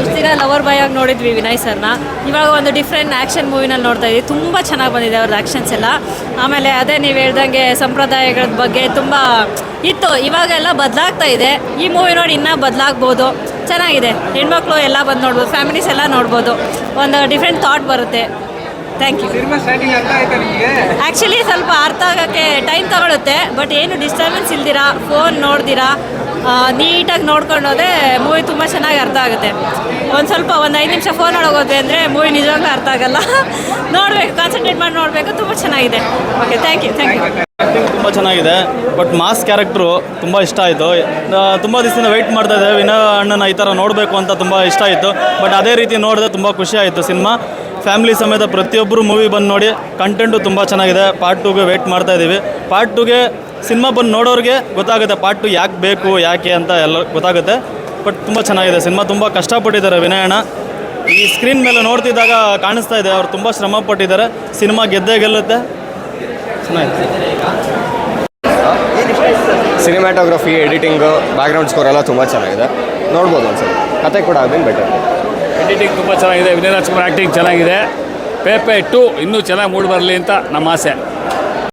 ಇಷ್ಟು ದಿನ lover boy ಆಗಿ ನೋಡಿದ್ವಿ ವಿನಯ್ ಸರ್ನ. ಇವಾಗ ಒಂದು ಡಿಫ್ರೆಂಟ್ ಆ್ಯಕ್ಷನ್ ಮೂವಿನಲ್ಲಿ ನೋಡ್ತಾ ಇದ್ವಿ. ತುಂಬ ಚೆನ್ನಾಗಿ ಬಂದಿದೆ ಅವ್ರದ್ದು ಆ್ಯಕ್ಷನ್ಸ್ ಎಲ್ಲ. ಆಮೇಲೆ ಅದೇ ನೀವು ಹೇಳ್ದಂಗೆ ಸಂಪ್ರದಾಯಗಳ ಬಗ್ಗೆ ತುಂಬ ಇತ್ತು. ಇವಾಗೆಲ್ಲ ಬದಲಾಗ್ತಾ ಇದೆ. ಈ ಮೂವಿ ನೋಡಿ ಇನ್ನೂ ಬದಲಾಗ್ಬೋದು. ಚೆನ್ನಾಗಿದೆ. ಹೆಣ್ಮಕ್ಳು ಎಲ್ಲ ಬಂದು ನೋಡ್ಬೋದು. ಫ್ಯಾಮಿಲೀಸ್ ಎಲ್ಲ ನೋಡ್ಬೋದು. ಒಂದು ಡಿಫ್ರೆಂಟ್ ಥಾಟ್ ಬರುತ್ತೆ. ಥ್ಯಾಂಕ್ ಯು ಆ್ಯಕ್ಚುಲಿ ಸ್ವಲ್ಪ ಅರ್ಥ ಆಗೋಕ್ಕೆ ಟೈಮ್ ತಗೊಳುತ್ತೆ. ಬಟ್ ಏನು ಡಿಸ್ಟರ್ಬೆನ್ಸ್ ಇಲ್ದಿರಾ? ಫೋನ್ ನೋಡ್ದಿರಾ? ನೀಟಾಗಿ ನೋಡ್ಕೊಂಡು ಮೂವಿ ತುಂಬ ಚೆನ್ನಾಗಿ ಅರ್ಥ ಆಗುತ್ತೆ. ಒಂದು ಸ್ವಲ್ಪ ಒಂದು ಐದು ನಿಮಿಷ ಫೋನ್ ಹೋಗೋದು ಅಂದರೆ ಮೂವಿ ನಿಜವಾಗ್ಲೂ ಅರ್ಥ ಆಗಲ್ಲ. ನೋಡಬೇಕು ಕಾನ್ಸಂಟ್ರೇಟ್ ಮಾಡಿ ನೋಡಬೇಕು, ತುಂಬ ಚೆನ್ನಾಗಿದೆ. Okay thank you thank you ತುಂಬ ಚೆನ್ನಾಗಿದೆ ಬಟ್ ಮಾಸ್ ಕ್ಯಾರೆಕ್ಟ್ರು ತುಂಬ ಇಷ್ಟ ಆಯಿತು. ತುಂಬ ದಿವಸದಿಂದ ವೆಯ್ಟ್ ಮಾಡ್ತಾ ಇದ್ದೆ ವಿನಯ ಅಣ್ಣನ ಈ ಥರ ನೋಡಬೇಕು ಅಂತ ತುಂಬ ಇಷ್ಟ ಆಯಿತು. ಬಟ್ ಅದೇ ರೀತಿ ನೋಡಿದೆ ತುಂಬ ಖುಷಿ ಆಯಿತು ಸಿನಿಮಾ. ಫ್ಯಾಮಿಲಿ ಸಮೇತ ಪ್ರತಿಯೊಬ್ಬರು ಮೂವಿ ಬಂದು ನೋಡಿ ಕಂಟೆಂಟು ತುಂಬ ಚೆನ್ನಾಗಿದೆ. ಪಾರ್ಟ್ ಟೂಗೆ ವೆಯ್ಟ್ ಮಾಡ್ತಾ ಇದ್ದೀವಿ ಪಾರ್ಟ್ ಟೂಗೆ ಸಿನಿಮಾ ಬಂದು ನೋಡೋರಿಗೆ ಗೊತ್ತಾಗುತ್ತೆ ಪಾರ್ಟ್ ಟು ಯಾಕೆ ಬೇಕು ಯಾಕೆ ಅಂತ ಎಲ್ಲ ಗೊತ್ತಾಗುತ್ತೆ. ಬಟ್ ತುಂಬ ಚೆನ್ನಾಗಿದೆ. ಸಿನಿಮಾ ತುಂಬ ಕಷ್ಟಪಟ್ಟಿದ್ದಾರೆ ವಿನಯಣ್ಣ. ಈ ಸ್ಕ್ರೀನ್ ಮೇಲೆ ನೋಡ್ತಿದ್ದಾಗ ಕಾಣಿಸ್ತಾ ಇದೆ. ಅವ್ರು ತುಂಬ ಶ್ರಮ ಪಟ್ಟಿದ್ದಾರೆ ಸಿನಿಮಾ ಗೆದ್ದೇ ಗೆಲ್ಲುತ್ತೆ. ಚೆನ್ನಾಗಿದೆ. ಸಿನಿಮ್ಯಾಟೋಗ್ರಫಿ ಎಡಿಟಿಂಗು ಬ್ಯಾಕ್ಗ್ರೌಂಡ್ ಸ್ಕೋರ್ ಎಲ್ಲ ತುಂಬ ಚೆನ್ನಾಗಿದೆ. ನೋಡ್ಬೋದು ಒಂದ್ಸಲ. ಕತೆ ಕೂಡ ಅದನ್ನು ಬೆಟರ್ ಎಡಿಟಿಂಗ್ ತುಂಬ ಚೆನ್ನಾಗಿದೆ. ವಿನಯ್ ರಾಜ್ಕುಮಾರ್ ಆ್ಯಕ್ಟಿಂಗ್ ಚೆನ್ನಾಗಿದೆ. ಪೇಪೆ ಟು ಇನ್ನೂ ಚೆನ್ನಾಗಿ ಮೂಡಿ ಬರಲಿ ಅಂತ ನಮ್ಮ ಆಸೆ.